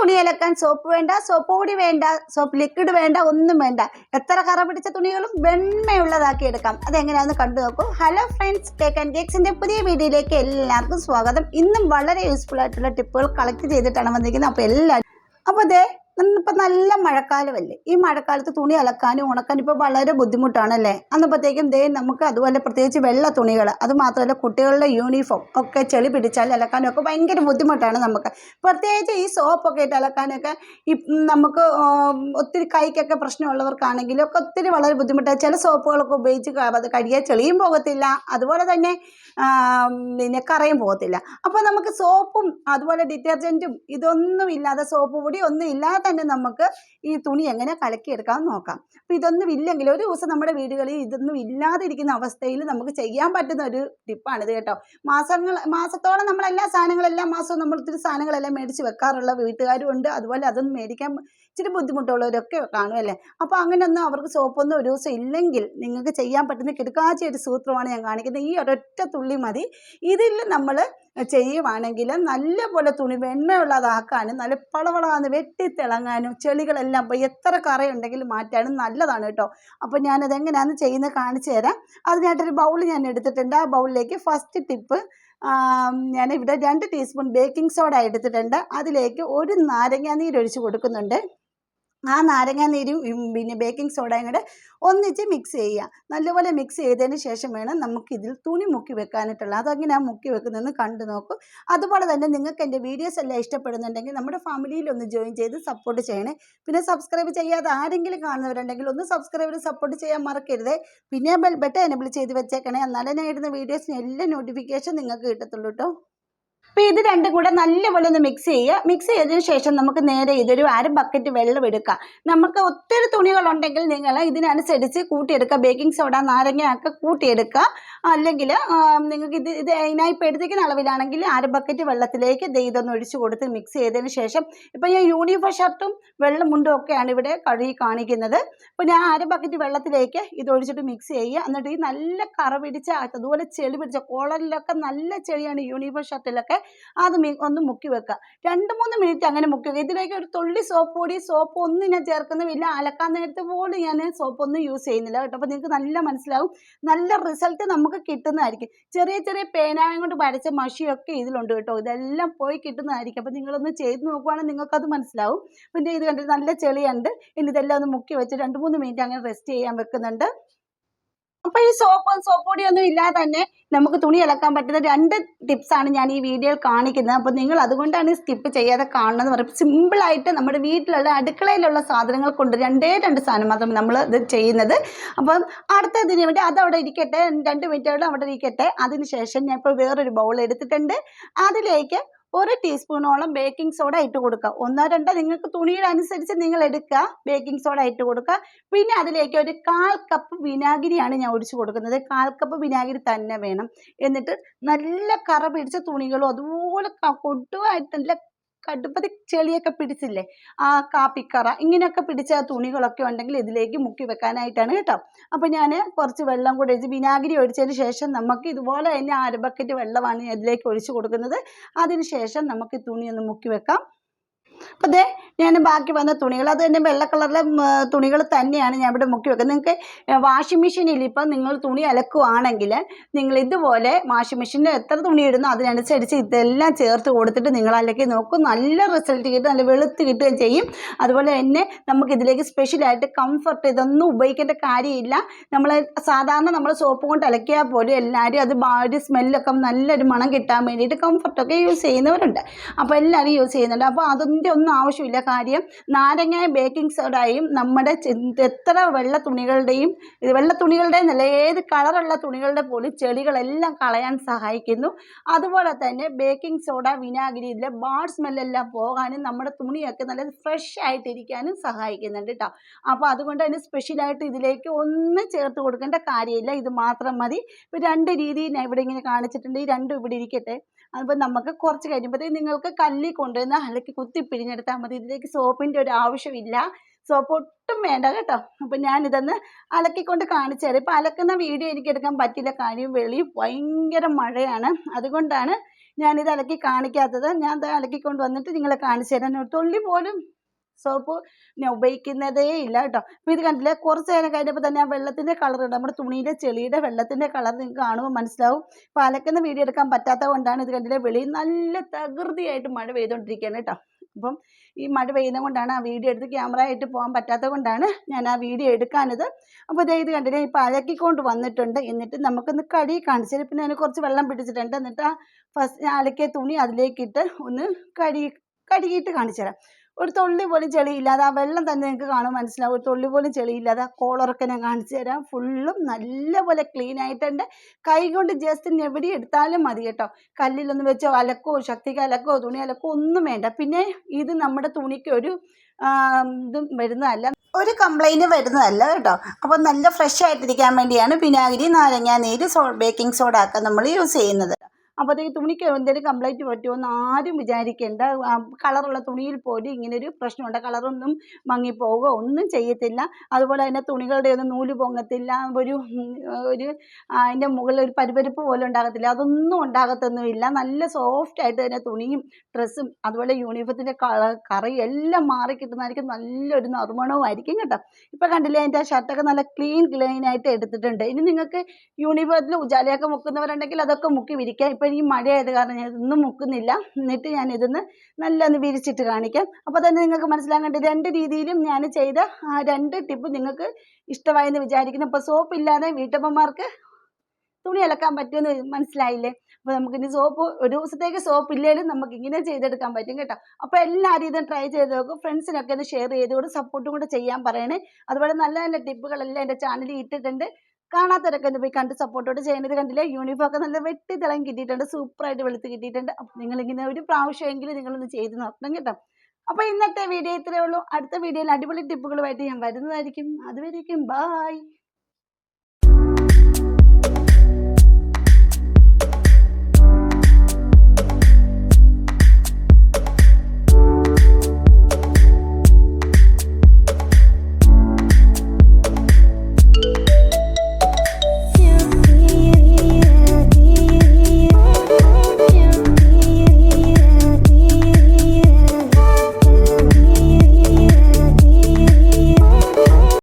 തുണി അലക്കാൻ സോപ്പ് വേണ്ട സോപ്പ് പൊടി വേണ്ട സോപ്പ് ലിക്വിഡ് വേണ്ട ഒന്നും വേണ്ട. എത്ര കറ പിടിച്ച തുണികളും വെണ്മയുള്ളതാക്കി എടുക്കാം. അതെങ്ങനെയാണെന്ന് കണ്ടു നോക്കൂ. ഹലോ ഫ്രണ്ട്സ് കേക്ക് ആൻഡ് കേക്സിന്റെ പുതിയ വീഡിയോയിലേക്ക് എല്ലാവർക്കും സ്വാഗതം. ഇന്നും വളരെ യൂസ്ഫുൾ ആയിട്ടുള്ള ടിപ്പുകൾ കളക്ട് ചെയ്തിട്ടാണ് വന്നിരിക്കുന്നത്. അപ്പോൾ എല്ലാവരും അപ്പോൾ അതെ ഇപ്പം നല്ല മഴക്കാലമല്ലേ? ഈ മഴക്കാലത്ത് തുണി അലക്കാനും ഉണക്കാനും ഇപ്പോൾ വളരെ ബുദ്ധിമുട്ടാണല്ലേ? അന്നപ്പോഴത്തേക്കും ദേ നമുക്ക് അതുപോലെ പ്രത്യേകിച്ച് വെള്ള തുണികൾ അത് മാത്രമല്ല കുട്ടികളുടെ യൂണിഫോം ഒക്കെ ചെളി പിടിച്ചാൽ അലക്കാനും ഒക്കെ ഭയങ്കര ബുദ്ധിമുട്ടാണ് നമുക്ക്. പ്രത്യേകിച്ച് ഈ സോപ്പൊക്കെ ഇട്ട് അലക്കാനൊക്കെ ഈ നമുക്ക് ഒത്തിരി കൈക്കൊക്കെ പ്രശ്നമുള്ളവർക്കാണെങ്കിലും ഒക്കെ ഒത്തിരി വളരെ ബുദ്ധിമുട്ടാണ് ചില സോപ്പുകളൊക്കെ ഉപയോഗിച്ച് കഴുകിയാൽ ചെളിയും പോകത്തില്ല. അതുപോലെ തന്നെ പിന്നെ കറയും പോകത്തില്ല. അപ്പോൾ നമുക്ക് സോപ്പും അതുപോലെ ഡിറ്റർജന്റും ഇതൊന്നും ഇല്ലാതെ സോപ്പ് പൊടി ഒന്നും ഇല്ലാതെ തന്നെ നമുക്ക് ഈ തുണി എങ്ങനെ കലക്കിയെടുക്കാൻ നോക്കാം. അപ്പോൾ ഇതൊന്നും ഇല്ലെങ്കിൽ ഒരു ദിവസം നമ്മുടെ വീടുകളിൽ ഇതൊന്നും ഇല്ലാതിരിക്കുന്ന അവസ്ഥയിൽ നമുക്ക് ചെയ്യാൻ പറ്റുന്ന ഒരു ടിപ്പാണിത് കേട്ടോ. മാസങ്ങൾ മാസത്തോളം നമ്മൾ എല്ലാ സാധനങ്ങളെല്ലാം മാസവും നമ്മൾ ഒത്തിരി സാധനങ്ങളെല്ലാം മേടിച്ച് വെക്കാറുള്ള വീട്ടുകാരും ഉണ്ട് അതുപോലെ അതൊന്നും മേടിക്കാൻ ഇച്ചിരി ബുദ്ധിമുട്ടുള്ളവരൊക്കെ കാണും കാണുമല്ലേ അപ്പോൾ അങ്ങനെയൊന്നും അവർക്ക് സോപ്പൊന്നും ഒരു ദിവസം ഇല്ലെങ്കിൽ നിങ്ങൾക്ക് ചെയ്യാൻ പറ്റുന്ന കിടക്കാച്ച ഒരു സൂത്രമാണ് ഞാൻ കാണിക്കുന്നത്. ഈ ഒരൊറ്റ തുള്ളി മതി. ഇതിൽ നമ്മൾ ചെയ്യുവാണെങ്കിൽ നല്ലപോലെ തുണി വെണ്മയുള്ളതാക്കാനും നല്ല പളവളാന്ന് വെട്ടിത്തിളങ്ങാനും ചെളികളെല്ലാം പോയി എത്ര കറയുണ്ടെങ്കിലും മാറ്റാനും നല്ലതാണ് കേട്ടോ. അപ്പോൾ ഞാനത് എങ്ങനെയാണെന്ന് ചെയ്യുന്നത് കാണിച്ചു തരാം. അതിനായിട്ടൊരു ബൗൾ ഞാൻ എടുത്തിട്ടുണ്ട്. ആ ബൗളിലേക്ക് ഫസ്റ്റ് ടിപ്പ് ഞാൻ ഇവിടെ രണ്ട് ടീസ്പൂൺ ബേക്കിംഗ് സോഡ എടുത്തിട്ടുണ്ട്. അതിലേക്ക് ഒരു നാരങ്ങ നീരൊഴിച്ച് കൊടുക്കുന്നുണ്ട്. ആ നാരങ്ങ നീരും പിന്നെ ബേക്കിംഗ് സോഡയും കൂടെ ഒന്നിച്ച് മിക്സ് ചെയ്യുക. നല്ലപോലെ മിക്സ് ചെയ്തതിന് ശേഷം വേണം നമുക്കിതിൽ തുണി മുക്കി വെക്കാനായിട്ടുള്ള. ആ മുക്കി വെക്കുന്നതെന്ന് കണ്ടു നോക്കും. അതുപോലെ തന്നെ നിങ്ങൾക്ക് എന്റെ വീഡിയോസ് എല്ലാം ഇഷ്ടപ്പെടുന്നുണ്ടെങ്കിൽ നമ്മുടെ ഫാമിലിയിൽ ഒന്ന് ജോയിൻ ചെയ്ത് സപ്പോർട്ട് ചെയ്യണേ. പിന്നെ സബ്സ്ക്രൈബ് ചെയ്യാതെ ആരെങ്കിലും കാണുന്നവരുണ്ടെങ്കിൽ ഒന്ന് സബ്സ്ക്രൈബ് സപ്പോർട്ട് ചെയ്യാൻ മറക്കരുത്. പിന്നെ ബെൽ ബട്ടൺ എനബിൾ ചെയ്ത് വെച്ചേക്കണേ. എന്നാലേ ഞാൻ ഇടുന്ന വീഡിയോസിന് എല്ലാ നോട്ടിഫിക്കേഷൻ നിങ്ങൾക്ക് കിട്ടത്തുള്ളൂ കേട്ടോ അപ്പോൾ ഇത് രണ്ടും കൂടെ നല്ലപോലെ ഒന്ന് മിക്സ് ചെയ്യുക. മിക്സ് ചെയ്തതിന് ശേഷം നമുക്ക് നേരെ ഇതൊരു അര ബക്കറ്റ് വെള്ളം എടുക്കുക നമുക്ക് ഒത്തിരി തുണികളുണ്ടെങ്കിൽ നിങ്ങൾ ഇതിനനുസരിച്ച് കൂട്ടിയെടുക്കുക. ബേക്കിംഗ് സോഡ നാരങ്ങ ഒക്കെ കൂട്ടിയെടുക്കുക. അല്ലെങ്കിൽ നിങ്ങൾക്ക് ഇത് ഇത് അതിനായി പെടുത്തിക്കുന്ന അളവിലാണെങ്കിൽ അര ബക്കറ്റ് വെള്ളത്തിലേക്ക് ഇതൊന്ന് ഒഴിച്ച് കൊടുത്ത് മിക്സ് ചെയ്തതിന് ശേഷം ഇപ്പോൾ ഞാൻ യൂണിഫോം ഷർട്ടും വെള്ളം മുണ്ടും ഒക്കെയാണ് ഇവിടെ കഴുകി കാണിക്കുന്നത്. അപ്പോൾ ഞാൻ അര ബക്കറ്റ് വെള്ളത്തിലേക്ക് ഇത് ഒഴിച്ചിട്ട് മിക്സ് ചെയ്യുക. എന്നിട്ട് ഈ നല്ല കറ പിടിച്ച അതുപോലെ ചെളി പിടിച്ച കോളറിലൊക്കെ നല്ല ചെളിയാണ് യൂണിഫോം ഷർട്ടിലൊക്കെ അത് ഒന്ന് മുക്കി വെക്കുക രണ്ട് മൂന്ന് മിനിറ്റ് അങ്ങനെ മുക്കി വെക്കുക ഇതിലേക്ക് ഒരു തുള്ളി സോപ്പ് പൊടി സോപ്പ് ഒന്നും ഞാൻ ചേർക്കുന്നുമില്ല അലക്കാൻ നേരത്തെ പോലും ഞാൻ സോപ്പ് ഒന്നും യൂസ് ചെയ്യുന്നില്ല കേട്ടോ. അപ്പോൾ നിങ്ങൾക്ക് നല്ല മനസ്സിലാവും. നല്ല റിസൾട്ട് നമുക്ക് കിട്ടുന്നതായിരിക്കും. ചെറിയ ചെറിയ പേനായം കൊണ്ട് വരച്ച മഷിയൊക്കെ ഇതിലുണ്ട് കേട്ടോ. ഇതെല്ലാം പോയി കിട്ടുന്നതായിരിക്കും. അപ്പോൾ നിങ്ങളൊന്ന് ചെയ്ത് നോക്കുവാണെങ്കിൽ നിങ്ങൾക്കത് മനസ്സിലാവും. പിന്നെ ഇത് കണ്ടിട്ട് നല്ല ചെളിയുണ്ട്. ഇനി ഇതെല്ലാം ഒന്ന് മുക്കി വെച്ച് രണ്ട് മൂന്ന് മിനിറ്റ് അങ്ങനെ റെസ്റ്റ് ചെയ്യാൻ വെക്കുന്നുണ്ട്. അപ്പോൾ ഈ സോപ്പും സോപ്പ് ഇല്ലാതെ തന്നെ നമുക്ക് തുണി അലക്കാൻ പറ്റുന്ന രണ്ട് ടിപ്സ് ആണ് ഞാൻ ഈ വീഡിയോയിൽ കാണിക്കുന്നത്. അപ്പോൾ നിങ്ങൾ അതുകൊണ്ടാണ് സ്കിപ്പ് ചെയ്യാതെ കാണുന്നത് പറയും സിമ്പിളായിട്ട് നമ്മുടെ വീട്ടിലുള്ള അടുക്കളയിലുള്ള സാധനങ്ങൾ കൊണ്ട് രണ്ടേ രണ്ട് സാധനം മാത്രം നമ്മൾ ഇത് ചെയ്യുന്നത്. അപ്പം അടുത്തതിന് വേണ്ടി അത് അവിടെ ഇരിക്കട്ടെ രണ്ട് മിനിറ്റ് അവിടെ ഇരിക്കട്ടെ. അതിന് ശേഷം ഞാൻ ഇപ്പോൾ വേറൊരു ബൗൾ എടുത്തിട്ടുണ്ട്. അതിലേക്ക് ഒരു ടീസ്പൂണോളം ബേക്കിംഗ് സോഡ ഇട്ട് കൊടുക്കുക ഒന്നോ രണ്ടോ നിങ്ങൾക്ക് തുണിയുടെ അനുസരിച്ച് നിങ്ങൾ എടുക്കുക ബേക്കിംഗ് സോഡ ഇട്ട് കൊടുക്കുക പിന്നെ അതിലേക്ക് ഒരു കാൽ കപ്പ് വിനാഗിരിയാണ് ഞാൻ ഒഴിച്ചു കൊടുക്കുന്നത്. കാൽ കപ്പ് വിനാഗിരി തന്നെ വേണം. എന്നിട്ട് നല്ല കറ പിടിച്ച തുണികളും അതുപോലെ കൊടുവായിട്ട് നല്ല കടുപ്പതി ചെളിയൊക്കെ പിടിച്ചില്ലേ? ആ കാപ്പിക്കറ ഇങ്ങനെയൊക്കെ പിടിച്ച തുണികളൊക്കെ ഉണ്ടെങ്കിൽ ഇതിലേക്ക് മുക്കി വെക്കാനായിട്ടാണ് കേട്ടോ. അപ്പോൾ ഞാൻ കുറച്ച് വെള്ളം കൂടി ഒഴിച്ച് വിനാഗിരി ഒഴിച്ചതിന് ശേഷം നമുക്ക് ഇതുപോലെ തന്നെ അര ബക്കറ്റ് വെള്ളമാണ് ഇതിലേക്ക് ഒഴിച്ച് കൊടുക്കുന്നത്. അതിന് ശേഷം നമുക്ക് തുണിയൊന്ന് മുക്കി വെക്കാം. അപ്പോൾ ദേ ഞാൻ ബാക്കി വന്ന തുണികൾ അത് തന്നെ വെള്ള കളറിലെ തുണികൾ തന്നെയാണ് ഞാൻ ഇവിടെ മുക്കി വെക്കുന്നത്. നിങ്ങൾക്ക് വാഷിംഗ് മെഷീനിൽ ഇപ്പം നിങ്ങൾ തുണി അലക്കുവാണെങ്കിൽ നിങ്ങൾ ഇതുപോലെ വാഷിംഗ് മെഷീനിൽ എത്ര തുണി ഇടുന്നോ അതിനനുസരിച്ച് ഇതെല്ലാം ചേർത്ത് കൊടുത്തിട്ട് നിങ്ങൾ അലക്കി നോക്കും. നല്ല റിസൾട്ട് കിട്ടും നല്ല വെളുത്ത് കിട്ടുകയും ചെയ്യും. അതുപോലെ തന്നെ നമുക്ക് ഇതിലേക്ക് സ്പെഷ്യലായിട്ട് കംഫർട്ട് ഇതൊന്നും ഉപയോഗിക്കേണ്ട കാര്യമില്ല. നമ്മൾ സാധാരണ നമ്മൾ സോപ്പ് കൊണ്ട് അലക്കിയാൽ പോലും എല്ലാവരും അത് ഒരു സ്മെല്ലൊക്കെ നല്ലൊരു മണം കിട്ടാൻ വേണ്ടിയിട്ട് കംഫർട്ടൊക്കെ യൂസ് ചെയ്യുന്നവരുണ്ട്. അപ്പോൾ എല്ലാവരും യൂസ് ചെയ്യുന്നുണ്ട്. അപ്പോൾ അതിന്റെ ഒന്നും ആവശ്യമില്ല. കാര്യം നാരങ്ങ ബേക്കിംഗ് സോഡയും നമ്മുടെ എത്ര വെള്ള തുണികളുടെയും വെള്ള തുണികളുടെ നല്ല ഏത് കളറുള്ള തുണികളുടെ പോലും ചെളികളെല്ലാം കളയാൻ സഹായിക്കുന്നു. അതുപോലെ തന്നെ ബേക്കിംഗ് സോഡ വിനാഗിരി ഇതിലെ ബാഡ് സ്മെല്ലെല്ലാം പോകാനും നമ്മുടെ തുണിയൊക്കെ നല്ല ഫ്രഷ് ആയിട്ടിരിക്കാനും സഹായിക്കുന്നുണ്ട് കേട്ടോ അപ്പോൾ അതുകൊണ്ട് തന്നെ സ്പെഷ്യലായിട്ട് ഇതിലേക്ക് ഒന്നും ചേർത്ത് കൊടുക്കേണ്ട കാര്യമില്ല. ഇത് മാത്രം മതി. ഇപ്പോൾ രണ്ട് രീതിയിൽ ഞാൻ ഇവിടെ ഇങ്ങനെ കാണിച്ചിട്ടുണ്ട്. ഈ രണ്ടും ഇവിടെ ഇരിക്കട്ടെ. അപ്പോൾ നമുക്ക് കുറച്ച് കഴിയുമ്പോഴത്തേക്ക് നിങ്ങൾക്ക് കല്ലിൽ കൊണ്ടുവന്ന് അലക്കി കുത്തി പിഴിഞ്ഞെടുത്താൽ മതി. ഇതിലേക്ക് സോപ്പിന്റെ ഒരു ആവശ്യമില്ല. സോപ്പ് ഒട്ടും വേണ്ട കേട്ടോ. അപ്പം ഞാനിതൊന്ന് അലക്കിക്കൊണ്ട് കാണിച്ചു തരാം. ഇപ്പം അലക്കുന്ന വീഡിയോ എനിക്ക് എടുക്കാൻ പറ്റില്ല കാര്യം വെളി ഭയങ്കര മഴയാണ്. അതുകൊണ്ടാണ് ഞാനിത് അലക്കി കാണിക്കാത്തത്. ഞാൻ അലക്കിക്കൊണ്ട് വന്നിട്ട് നിങ്ങളെ കാണിച്ചു തരാൻ തുള്ളി പോലും സോപ്പ് ഉപയോഗിക്കുന്നതേ ഇല്ല കേട്ടോ. അപ്പോൾ ഇത് കണ്ടില്ലേ? കുറച്ച് നേരം കഴിഞ്ഞപ്പോൾ തന്നെ ആ വെള്ളത്തിന്റെ കളർ ഉണ്ട്. നമ്മുടെ തുണിയിലെ ചെളിയുടെ വെള്ളത്തിന്റെ കളർ നിങ്ങൾക്ക് കാണുമ്പോൾ മനസ്സിലാവും. അപ്പോൾ അലക്കുന്ന വീഡിയോ എടുക്കാൻ പറ്റാത്ത കൊണ്ടാണ് ഇത് കണ്ടില്ലേ? വെളിയിൽ നല്ല തകൃതിയായിട്ട് മഴ പെയ്തുകൊണ്ടിരിക്കുകയാണ് കേട്ടോ. അപ്പം ഈ മഴ പെയ്യുന്നത് കൊണ്ടാണ് ആ വീഡിയോ എടുത്ത് ക്യാമറ ആയിട്ട് പോകാൻ പറ്റാത്തത് കൊണ്ടാണ് ഞാൻ ആ വീഡിയോ എടുക്കാനത് അപ്പോൾ ഇതേ ഇത് കണ്ടില്ലേ? ഇപ്പോൾ അലക്കിക്കൊണ്ട് വന്നിട്ടുണ്ട്. എന്നിട്ട് നമുക്കൊന്ന് കടി കാണിച്ചു പിന്നെ അതിന് കുറച്ച് വെള്ളം പിടിച്ചിട്ടുണ്ട്. എന്നിട്ട് ആ ഫസ്റ്റ് അലക്കിയ തുണി അതിലേക്കിട്ട് ഒന്ന് കടി കഴുകിയിട്ട് കാണിച്ചു തരാം. ഒരു തുള്ളി പോലും ചെളിയില്ലാതെ ആ വെള്ളം തന്നെ നിങ്ങൾക്ക് കാണും മനസ്സിലാവും. ഒരു തുള്ളി പോലും ചെളിയില്ലാതെ കോളറൊക്കെ ഞാൻ കാണിച്ചു തരാം. ഫുള്ളും നല്ലപോലെ ക്ലീൻ ആയിട്ടുണ്ട്. കൈ കൊണ്ട് ജസ്റ്റ് എവിടെ എടുത്താലും മതി കേട്ടോ. കല്ലിലൊന്നും വെച്ചോ അലക്കോ ശക്തിക്ക് അലക്കോ തുണി അലക്കോ ഒന്നും വേണ്ട. പിന്നെ ഇത് നമ്മുടെ തുണിക്ക് ഒരു ഇതും വരുന്നതല്ല. ഒരു കംപ്ലൈന്റ് വരുന്നതല്ല കേട്ടോ. അപ്പോൾ നല്ല ഫ്രഷ് ആയിട്ടിരിക്കാൻ വേണ്ടിയാണ് വിനാഗിരി നാരങ്ങ നീര് സോ ബേക്കിംഗ് സോഡ ഒക്കെ നമ്മൾ യൂസ് ചെയ്യുന്നത്. ഈ തുണിക്ക് എന്തെങ്കിലും കംപ്ലൈന്റ് പറ്റുമോ എന്ന് ആരും വിചാരിക്കേണ്ട. കളറുള്ള തുണിയിൽ പോലും ഇങ്ങനൊരു പ്രശ്നമുണ്ട്. കളറൊന്നും മങ്ങിപ്പോവുകയോ ഒന്നും ചെയ്യത്തില്ല. അതുപോലെ തന്നെ തുണികളുടെ ഒന്നും നൂൽ പൊങ്ങത്തില്ല. ഒരു ഒരു അതിന്റെ മുകളിൽ ഒരു പരിപരിപ്പ് പോലും ഉണ്ടാകത്തില്ല. അതൊന്നും ഉണ്ടാകത്തൊന്നുമില്ല. നല്ല സോഫ്റ്റ് ആയിട്ട് തന്നെ തുണിയും ഡ്രസ്സും അതുപോലെ യൂണിഫോമത്തിന്റെ കറി എല്ലാം മാറി കിട്ടുന്നതായിരിക്കും. നല്ലൊരു നറുമണവും ആയിരിക്കും കേട്ടോ. ഇപ്പോൾ കണ്ടില്ലേ അതിന്റെ ആ ഷർട്ടൊക്കെ നല്ല ക്ലീൻ ആയിട്ട് എടുത്തിട്ടുണ്ട്. ഇനി നിങ്ങൾക്ക് യൂണിഫോമിൽ ഉജാലയൊക്കെ മുക്കുന്നവരുണ്ടെങ്കിൽ അതൊക്കെ മുക്കി വിരിക്കാം. ഇപ്പം ഈ മഴയായത് കാരണം ഞാൻ ഇതൊന്നും മുക്കുന്നില്ല. എന്നിട്ട് ഞാൻ ഇതൊന്ന് നല്ല ഒന്ന് വിരിച്ചിട്ട് കാണിക്കാം. അപ്പോൾ തന്നെ നിങ്ങൾക്ക് മനസ്സിലാകേണ്ട രണ്ട് രീതിയിലും ഞാൻ ചെയ്ത ആ രണ്ട് ടിപ്പ് നിങ്ങൾക്ക് ഇഷ്ടമായെന്ന് വിചാരിക്കുന്നു. അപ്പോൾ സോപ്പ് ഇല്ലാതെ വീട്ടമ്മമാർക്ക് തുണി അലക്കാൻ പറ്റുമെന്ന് മനസ്സിലായില്ലേ? അപ്പോൾ നമുക്കിനി സോപ്പ് ഒരു ദിവസത്തേക്ക് സോപ്പ് ഇല്ലെങ്കിലും നമുക്ക് ഇങ്ങനെ ചെയ്തെടുക്കാൻ പറ്റും കേട്ടോ. അപ്പോൾ എല്ലാവരും ഇതും ട്രൈ ചെയ്ത് നോക്കും. ഫ്രണ്ട്സിനൊക്കെ ഒന്ന് ഷെയർ ചെയ്ത് ചെയ്തുകൊണ്ട് സപ്പോർട്ടും കൂടെ ചെയ്യാൻ പറയണേ. അതുപോലെ നല്ല നല്ല ടിപ്പുകളെല്ലാം എന്റെ ചാനലിൽ ഇട്ടിട്ടുണ്ട്. കാണാത്തവരൊക്കെ ഒന്ന് പോയി കണ്ട് സപ്പോർട്ടോട് ചെയ്യുന്നത് കണ്ടില്ലേ? യൂണിഫോം ഒക്കെ നല്ല വെട്ടി തിളങ്ങി കിട്ടിയിട്ടുണ്ട് സൂപ്പറായിട്ട് വെളുത്ത് കിട്ടിയിട്ടുണ്ട്. നിങ്ങളിങ്ങനെ ഒരു പ്രാവശ്യമെങ്കിലും നിങ്ങളൊന്ന് ചെയ്ത് നോക്കണം കേട്ടോ. അപ്പോൾ ഇന്നത്തെ വീഡിയോ ഇത്രയേ ഉള്ളൂ. അടുത്ത വീഡിയോയിൽ അടിപൊളി ടിപ്പുകളുമായിട്ട് ഞാൻ വരുന്നതായിരിക്കും. അതുവരേക്കും ബായ്